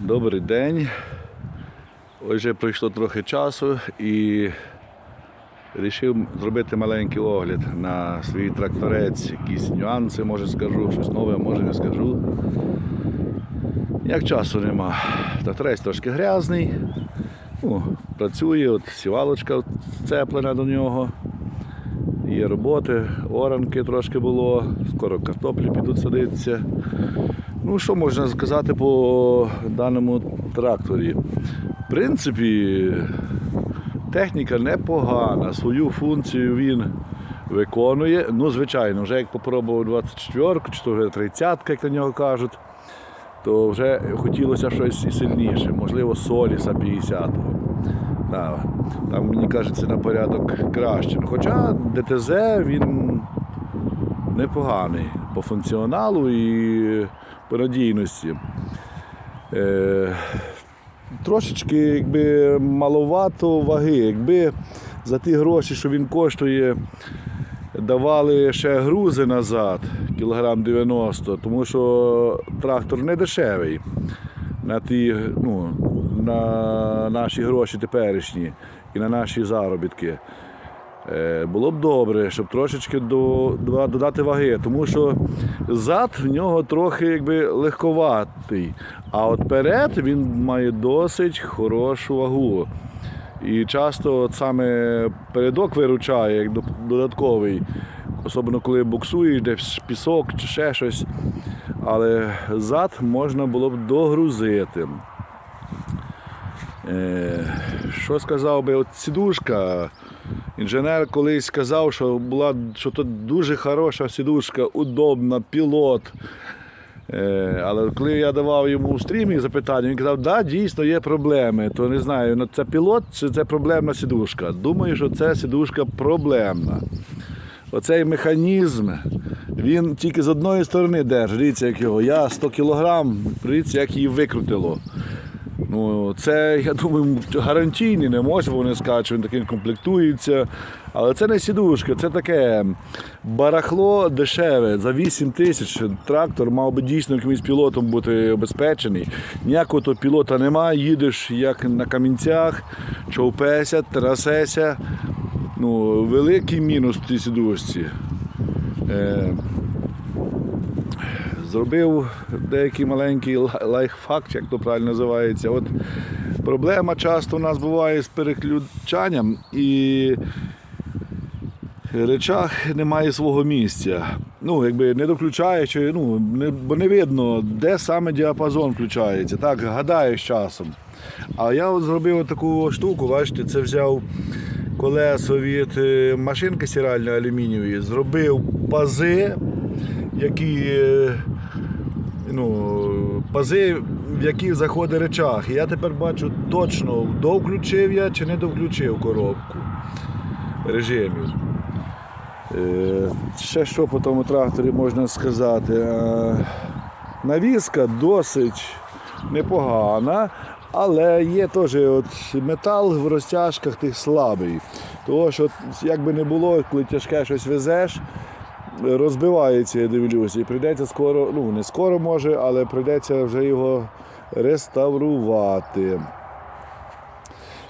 Добрий день. Ось вже пройшло трохи часу і вирішив зробити маленький огляд на свій тракторець. Якісь нюанси, може скажу, щось нове, може не скажу. Як часу нема. Тракторець трошки грязний. Ну, працює, от сівалочка вцеплена до нього. Є роботи, оранки трошки було, скоро картоплі підуть садитися. Ну, що можна сказати по даному тракторі? В принципі, техніка непогана, свою функцію він виконує. Ну, звичайно, вже як попробував 24 чи то вже 30 як на нього кажуть, то вже хотілося щось сильніше, можливо, Соліса 50-го. Да, там, мені кажеться, на порядок краще. Хоча ДТЗ він непоганий по функціоналу і по надійності. Е, трошечки якби, маловато ваги. Якби за ті гроші, що він коштує, давали ще грузи назад, кілограм 90, тому що трактор не дешевий на ті, ну, на наші гроші теперішні і на наші заробітки. Е, Було б добре, щоб трошечки до, до- додати ваги, тому що зад в нього трохи якби легковатий, а от перед він має досить хорошу вагу. І часто от саме передок виручає як додатковий, особливо коли буксуєш, десь пісок чи ще щось. Але зад можна було б догрузити. Е, що сказав би, от сідушка. Інженер колись сказав, що була що то дуже хороша сідушка, удобна, пілот. Е, але коли я давав йому в стрімі запитання, він казав, да, дійсно є проблеми. То не знаю, ну, це пілот чи це проблемна сідушка. Думаю, що це сідушка проблемна. Оцей механізм, він тільки з одної сторони держить. Як його. Я 100 кілограм, дивіться, як її викрутило. Ну, це, я думаю, гарантійний не може, бо вони скажуть, що він таким комплектується. Але це не сідушка, це таке барахло дешеве за 8 тисяч. Трактор мав би дійсно якимось пілотом бути обезпечений. Ніякого то пілота немає, їдеш як на камінцях, човпеся, трасеся. Ну, великий мінус в цій сідушці. Е, зробив деякий маленький лай- лайфхак, як то правильно називається. От проблема часто у нас буває з переключанням і речах немає свого місця. Ну, якби не доключаючи, ну, не, бо не видно, де саме діапазон включається. Так, гадаєш часом. А я от зробив таку штуку, бачите, це взяв колесо від е, машинки стиральної алюмінієвої, зробив пази, які е, ну, пази, в які заходить речах. І я тепер бачу точно, довключив я чи не довключив коробку режимів. Е, Ще що по тому тракторі можна сказати? Е, Навіска досить непогана, але є теж от метал в розтяжках тих слабий. Тому що як би не було, коли тяжке щось везеш, розбивається, я дивлюся, і прийдеться скоро, ну не скоро може, але прийдеться вже його реставрувати.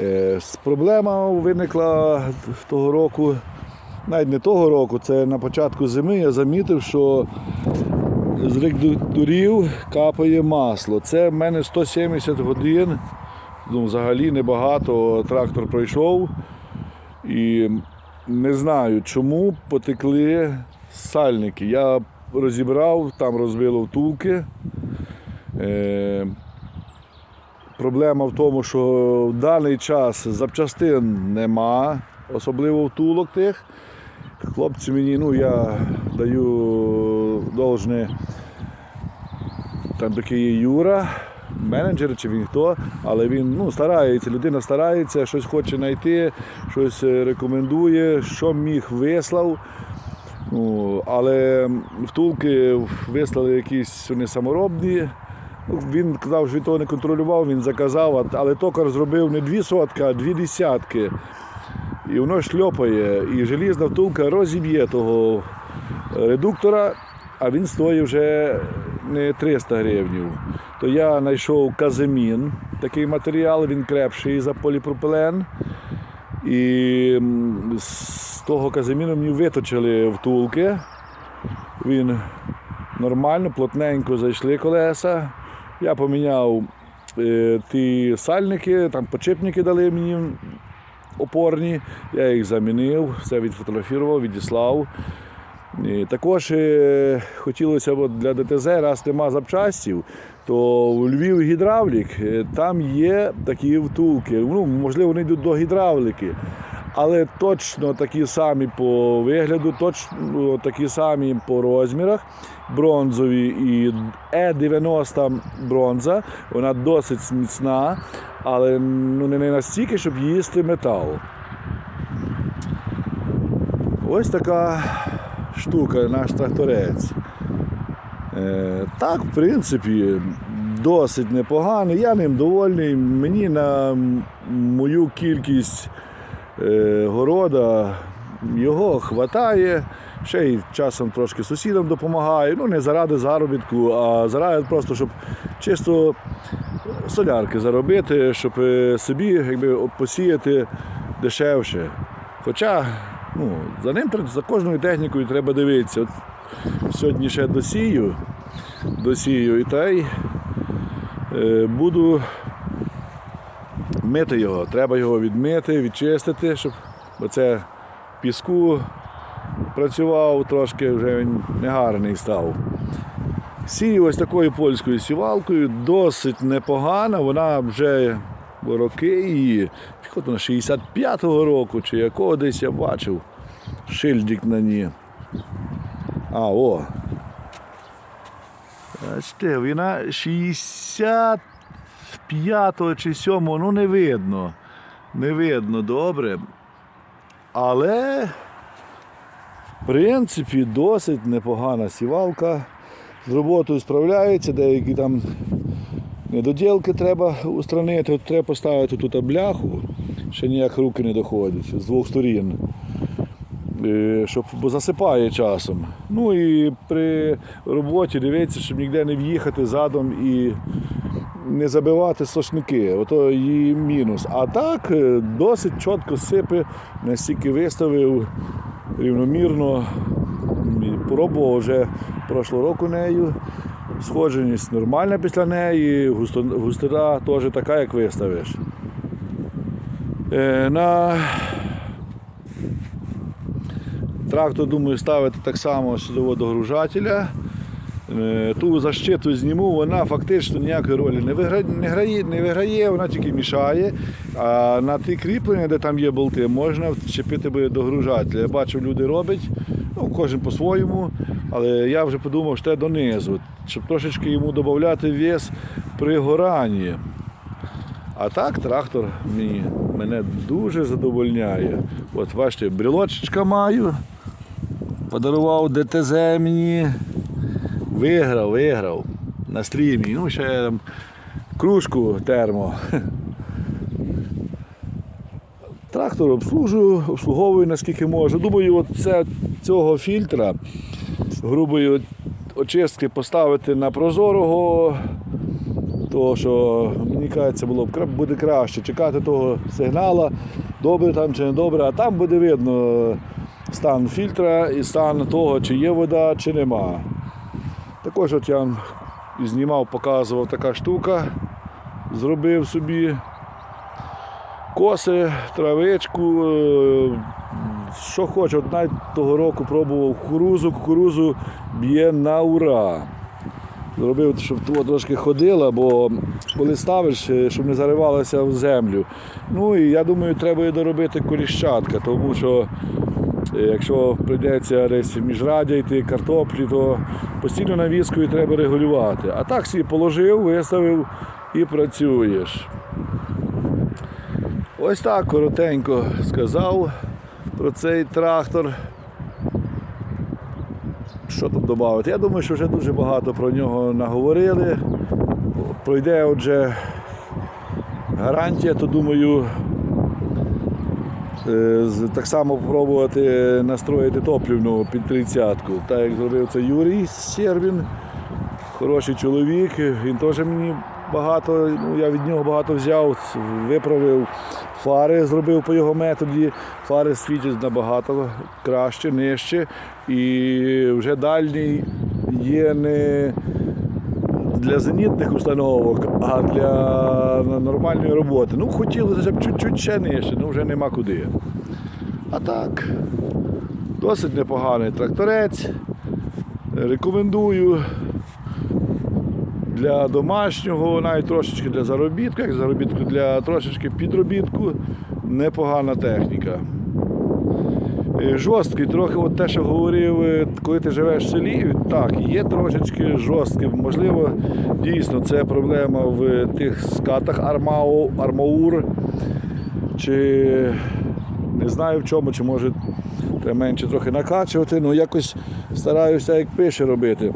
Е, Проблема виникла того року, навіть не того року, це на початку зими я замітив, що з редукторів капає масло. Це в мене 170 годин, ну, взагалі небагато трактор пройшов. І не знаю, чому потекли сальники. Я розібрав, там розбило втулки. Е, Проблема в тому, що в даний час запчастин нема, особливо втулок тих. Хлопці мені, ну я даю должне, там такий є Юра, менеджер чи він хто, але він ну, старається, людина старається, щось хоче знайти, щось е, рекомендує, що міг вислав. Ну, але втулки вислали якісь вони саморобні. Ну, Він казав, що він того не контролював, він заказав, але токар зробив не дві сотки, а дві десятки. І воно шльопає, і желізна втулка розіб'є того редуктора, а він стоїть вже не 300 гривень. то я знайшов каземін, такий матеріал, він крепший за поліпропилен. І того каземіну мені виточили втулки. Він нормально, плотненько зайшли колеса. Я поміняв е, ті сальники, там подшипники дали мені опорні. Я їх замінив, все відфотографував, відіслав. І також е, хотілося б для ДТЗ, раз нема запчастів, то в Львів гідравлік, е, там є такі втулки. Ну, можливо, вони йдуть до гідравлики, але точно такі самі по вигляду, точно такі самі по розмірах, бронзові і Е90 бронза, вона досить міцна, але ну, не настільки, щоб їсти метал. Ось така штука, наш тракторець. Е, так, в принципі, досить непоганий. Я ним довольний. Мені на мою кількість города його хватає. Ще й часом трошки сусідам допомагаю. Ну, не заради заробітку, а заради просто, щоб чисто солярки заробити, щоб е, собі якби, посіяти дешевше. Хоча ну, за ним за кожною технікою треба дивитися. От сьогодні ще досію, досію і та й е, буду мити його. Треба його відмити, відчистити, щоб оце піску працював трошки, вже він негарний став. Сію ось такою польською сівалкою, досить непогана, вона вже роки її, на 65-го року чи якого десь я бачив шильдик на ній. А, о. Бачите, вона 65-го чи 7-го, ну не видно. Не видно добре. Але, в принципі, досить непогана сівалка. З роботою справляється, деякі там недоділки треба устранити. От треба поставити тут бляху, ще ніяк руки не доходять з двох сторін. Е, Щоб, бо засипає часом. Ну і при роботі дивитися, щоб ніде не в'їхати задом і не забивати сошники. Ото її мінус. А так е, досить чітко сипи, настільки виставив рівномірно. Пробував вже прошлого року нею. Сходженість нормальна після неї, густо- густина теж така, як виставиш. Е, На трактор, думаю, ставити так само сюди догружателя. Е, Ту защиту зніму, вона фактично ніякої ролі не виграє, не, грає, не виграє, вона тільки мішає. А на ті кріплення, де там є болти, можна вчепити буде догружателя. Я бачу, люди роблять, ну, кожен по-своєму, але я вже подумав, що те донизу, щоб трошечки йому додати вес при горанні. А так трактор мені, мене дуже задовольняє. От бачите, брілочечка маю. Подарував ДТЗ мені. Виграв, виграв на стрімі. Ну, ще там кружку термо. Трактор обслужую, обслуговую наскільки можу. Думаю, от це, цього фільтра грубої очистки поставити на прозорого, то що мені кажеться, було б буде краще чекати того сигнала, добре там чи не добре, а там буде видно стан фільтра і стан того, чи є вода, чи нема. Також от я вам знімав, показував така штука, зробив собі коси, травичку, е, що хочу. От навіть того року пробував кукурузу, кукурузу б'є на ура. Зробив, щоб трошки ходила, бо коли ставиш, е, щоб не заривалося в землю. Ну і я думаю, треба і доробити коліщатка, тому що якщо прийдеться десь міжрадя йти, картоплі, то постійно навіскою треба регулювати. А так собі положив, виставив і працюєш. Ось так коротенько сказав про цей трактор. Що тут додати? Я думаю, що вже дуже багато про нього наговорили. Пройде отже гарантія, то думаю, е, так само спробувати настроїти топлівну під тридцятку. Так як зробив це Юрій Сербін. хороший чоловік. Він теж мені багато, ну я від нього багато взяв, виправив фари, зробив по його методі. Фари світять набагато краще, нижче. І вже дальній є не для зенітних установок, а для нормальної роботи. Ну, хотілося б чуть-чуть ще нижче, ну вже нема куди. А так, досить непоганий тракторець. Рекомендую для домашнього, навіть трошечки для заробітку, як заробітку для трошечки підробітку. Непогана техніка. Е, Жорсткий, трохи от те, що говорив, е, коли ти живеш в селі, так, є трошечки жорсткий. Можливо, дійсно це проблема в тих скатах армау, армаур, чи не знаю в чому, чи може треба менше трохи накачувати, ну якось стараюся, як пише робити,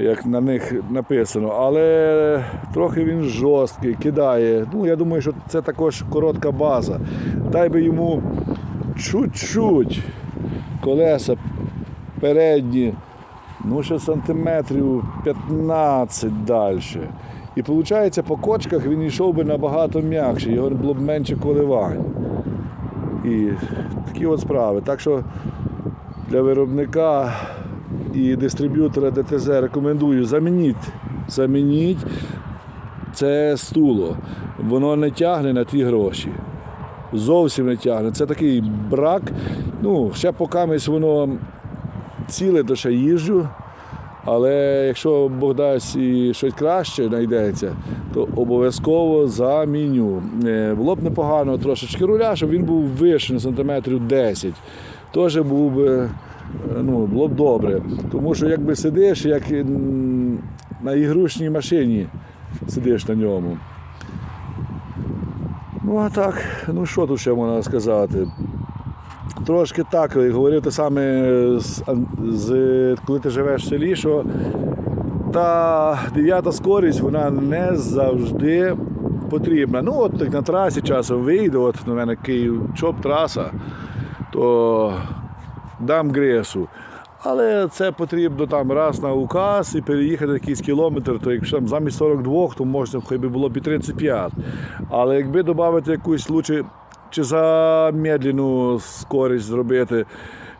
як на них написано. Але трохи він жорсткий, кидає. Ну, я думаю, що це також коротка база. Дай би йому чуть-чуть колеса передні, ну ще сантиметрів 15 далі. І виходить, по кочках він йшов би набагато м'якше, його було б менше коливань. І такі от справи. Так що для виробника і дистриб'ютора ДТЗ рекомендую замініть. Замініть це стуло. Воно не тягне на ті гроші. Зовсім не тягне. Це такий брак. Ну, ще покамись воно ціле, то ще їжджу. Але якщо Бог дасть і щось краще знайдеться, то обов'язково заміню. Е, Було б непогано трошечки руля, щоб він був вищий на сантиметрів 10. Теж був би, е, ну, було б добре. Тому що якби сидиш, як на ігрушній машині сидиш на ньому. Ну а так, ну що тут ще можна сказати? Трошки так, як говорив саме, з, з, коли ти живеш в селі, що та дев'ята скорість вона не завжди потрібна. Ну, от так на трасі часом вийду, от на мене Київ чоп траса, то дам гресу. Але це потрібно там раз на указ і переїхати якийсь кілометр, то якщо там замість 42, то можна хай би було б 35. Але якби додати якусь лучше чи замедлену скорість зробити,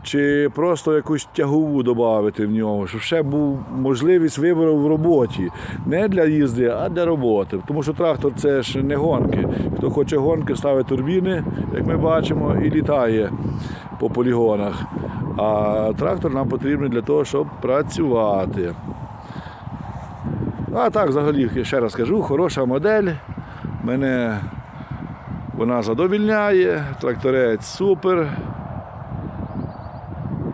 чи просто якусь тягову додати в нього, щоб ще був можливість вибору в роботі. Не для їзди, а для роботи. Тому що трактор це ж не гонки. Хто хоче гонки, ставить турбіни, як ми бачимо, і літає по полігонах. А трактор нам потрібен для того, щоб працювати. А так, взагалі, я ще раз кажу, хороша модель. Мене вона задовільняє, тракторець супер.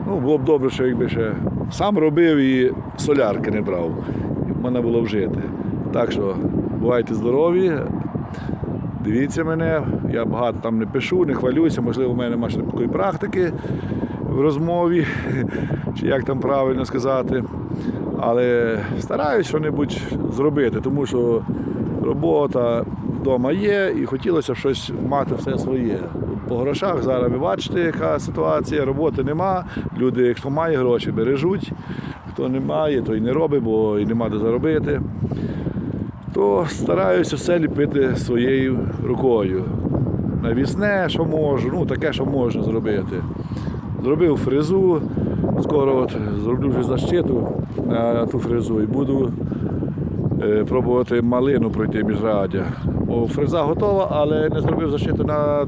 Ну, було б добре, що якби ще сам робив і солярки не брав. І можна було б жити. Так що бувайте здорові. Дивіться мене, я багато там не пишу, не хвалююся, можливо, в мене немає ще такої практики в розмові, чи як там правильно сказати. Але стараюсь що-небудь зробити, тому що робота вдома є і хотілося б щось мати все своє. По грошах зараз ви бачите, яка ситуація, роботи нема. Люди, хто має гроші, бережуть, хто не має, то і не робить, бо і нема де заробити. То стараюся все ліпити своєю рукою. Навісне, що можу, ну таке, що можна зробити. Зробив фрезу, скоро от зроблю вже защиту на ту фрезу і буду е, пробувати малину пройти міжраддя. Бо фреза готова, але не зробив защиту на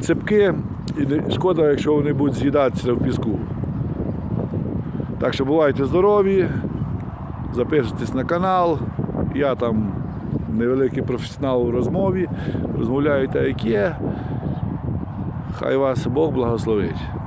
цепки. І шкода, якщо вони будуть з'їдатися в піску. Так що бувайте здорові, записуйтесь на канал. Я там невеликий професіонал у розмові, розмовляю так, як є. Хай вас Бог благословить.